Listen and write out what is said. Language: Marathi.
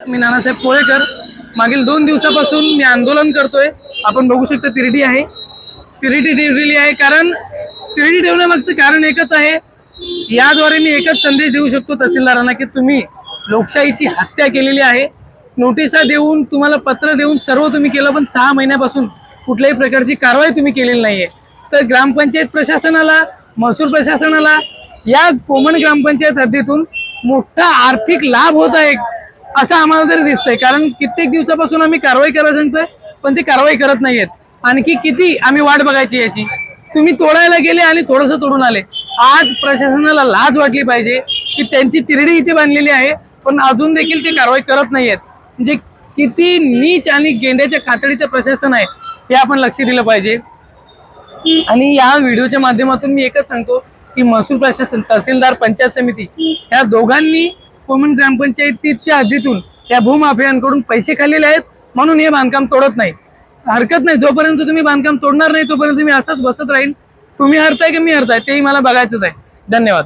मी नानासाहेब पोळेकर मागील दोन दिवसापासून मी आंदोलन करतोय. आपण बघू शकता तिरडी आहे. तिरडी ठेवलेली आहे कारण तिरडी ठेवण्यामागचं कारण एकच आहे. याद्वारे मी एकच संदेश देऊ शकतो तहसीलदारांना की तुम्ही लोकशाहीची हत्या केलेली आहे. नोटिसा देऊन तुम्हाला पत्र देऊन सर्व तुम्ही केलं पण सहा महिन्यापासून कुठल्याही प्रकारची कारवाई तुम्ही केलेली नाहीये. तर ग्रामपंचायत प्रशासनाला महसूल प्रशासनाला या कोमण ग्रामपंचायत हद्दीतून मोठा आर्थिक लाभ होत आहे. असं आम्हाला तरी दिसतंय. कारण कित्येक दिवसापासून आम्ही कारवाई करायला सांगतोय पण ते कारवाई करत नाहीयेत. आणखी किती आम्ही वाट बघायची याची? तुम्ही तोडायला गेले आणि थोडस तोडून आले. आज प्रशासनाला लाज वाटली पाहिजे की त्यांची तिरडी इथे बांधलेली आहे पण अजून देखील ते कारवाई करत नाहीयेत. म्हणजे किती नीच आणि गेंड्याच्या कातडीचं प्रशासन आहे हे आपण लक्ष दिलं पाहिजे. आणि या व्हिडिओच्या माध्यमातून मी एकच सांगतो की महसूल प्रशासन तहसीलदार पंचायत समिती या दोघांनी कोमन ग्रामपंचायतीच्या हद्दीतून या भूमाफियांकडून पैसे खाल्लेले आहेत म्हणून हे बांधकाम तोडत नाही. हरकत नाही. जोपर्यंत तुम्ही बांधकाम तोडणार नाही तोपर्यंत मी असंच बसत राहील तुम्ही हरताय की मी हरताय तेही मला बघायचंच आहे. धन्यवाद.